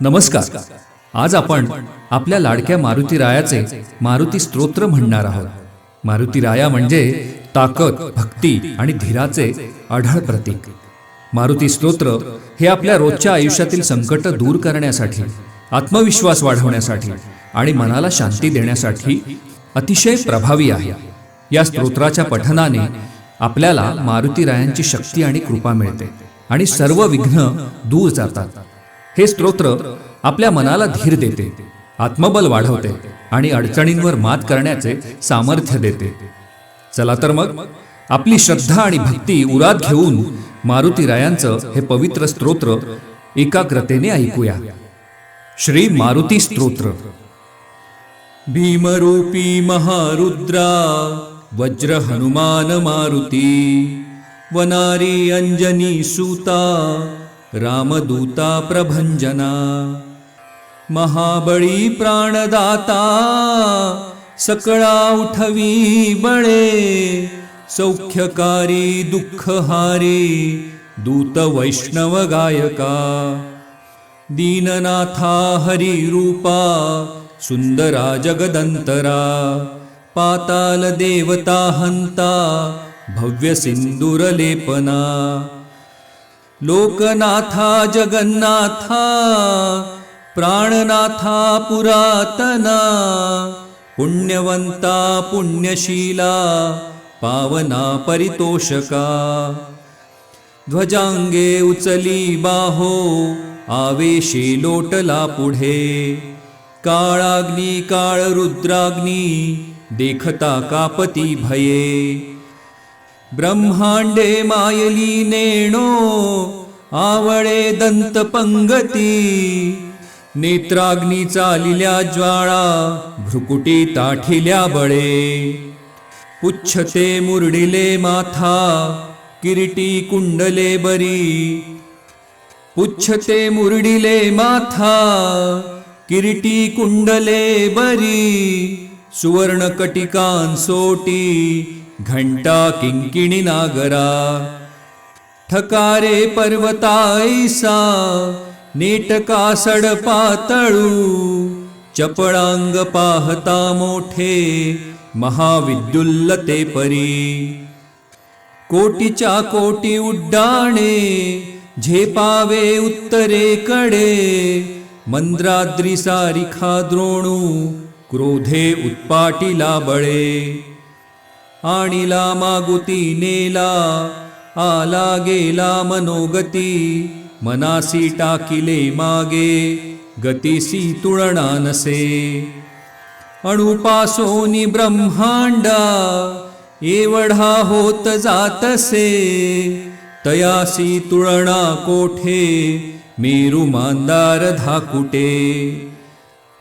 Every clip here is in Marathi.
नमस्कार. आज आपण आपल्या लाडक्या मारुती रायाचे मारुती स्तोत्र म्हणणार आहोत. मारुती राया म्हणजे ताकद भक्ती आणि धीराचे अढळ प्रतीक. मारुती स्तोत्र हे आपल्या रोजच्या आयुष्यातील संकट दूर करण्यासाठी आत्मविश्वास वाढवण्यासाठी आणि मनाला शांती देण्यासाठी अतिशय प्रभावी आहे. या स्तोत्राच्या पठनाने आपल्याला मारुती रायांची शक्ती आणि कृपा मिळते आणि सर्व विघ्न दूर जातात. हे स्तोत्र आपल्या मनाला धीर देते आत्मबल वाढवते आणि अडचणींवर मात करण्याचे सामर्थ्य देते. चला तर मग आपली श्रद्धा आणि भक्ती उरात घेऊन मारुती रायांचं हे पवित्र स्तोत्र एकाग्रतेने ऐकूया. श्री मारुती स्तोत्र. भीमरूपी महारुद्रा वज्र हनुमान मारुती वनारी अंजनी सूता रामदूता प्रभंजना महाबळी प्राणदाता सकळा उठवी बळे सौख्यकारी दुःखहारी दूत वैष्णव गायका दीननाथा हरी रूपा सुंदरा जगदंतरा पाताल देवता हंता भव्य सिंदूर लेपना लोकनाथा जगन्नाथा प्राणनाथा पुरातना पुण्यवंता पुण्यशीला पावना परितोषका। ध्वजांगे उचली बाहो आवेशी लोटला पुढे। काळाग्नी काळ रुद्राग्नी देखता कापती भये। ब्रह्मांडे मायली नेणो आवळे दंत पंगती. नेत्राग्नी चालिल्या ज्वाळा भ्रुकुटी ताठिल्या बळे. पुच्छते मुरडिले माथा किरीटी कुंडले बरी. पुच्छते मुरडिले माथा किरीटी कुंडले बरी. सुवर्ण घंटा किंकिणी नागरा. ठकारे पर्वतायसा नेटका सड पातळू. चपळांग पाहता मोठे महाविद्युल्लते परी. कोटीच्या कोटी उड्डाणे झेपावे उत्तरेकडे. मंद्राद्री सारिखा द्रोणू क्रोधे उत्पाटीला बळे. आणिला मागुती नेला आला गेला मनोगती मनासी टाकिले मागे गतीसी तुळणा नसे. अणुपासोनी ब्रह्मांडा एवढा होत जातसे तयासी तुळणा कोठे मेरू मांदार धाकुटे.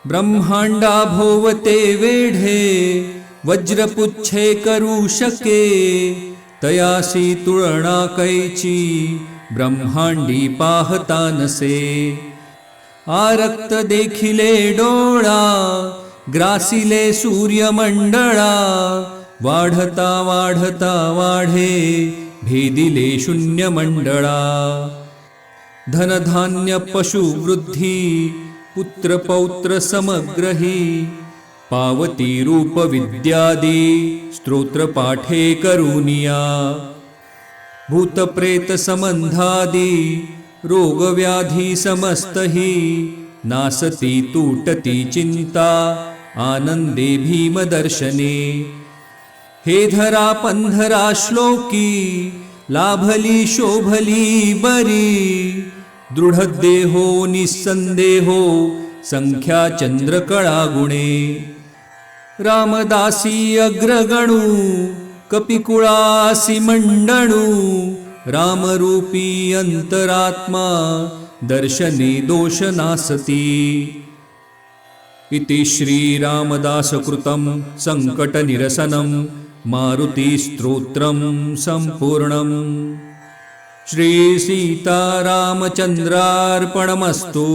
ब्रह्मांडा भोवते वेढे वज्रपुच्छे करू शके तयासी तुळणा कैची ब्रह्मांडी पाहता नसे. आरक्त देखिले डोळा ग्रासिले सूर्यमंडळा वाढता वाढता वाढे भेदिले शून्य मंडळा धनधान्य पशुवृद्धी पुत्रपौत्र समग्रही पावती रूप विद्यादी स्तोत्र पाठे करुनिया भूतप्रेत संबंधादी रोगव्याधी समस्तही नासती तुटती चिंता आनंदे भीमदर्शने। हे धरा पंधरा श्लोकी लाभली शोभली बरी दृढदेहो निस्सन्देहो सङ्ख्याचन्द्रकलागुणे रामदासी अग्रगणु कपिकुळासि मण्डणु रामरूपी अन्तरात्मा दर्शने दोष नासती इति श्रीरामदासकृतं सङ्कटनिरसनं मारुतिस्तोत्रं सम्पूर्णम्। श्रीसीतारामचन्द्रार्पणमस्तु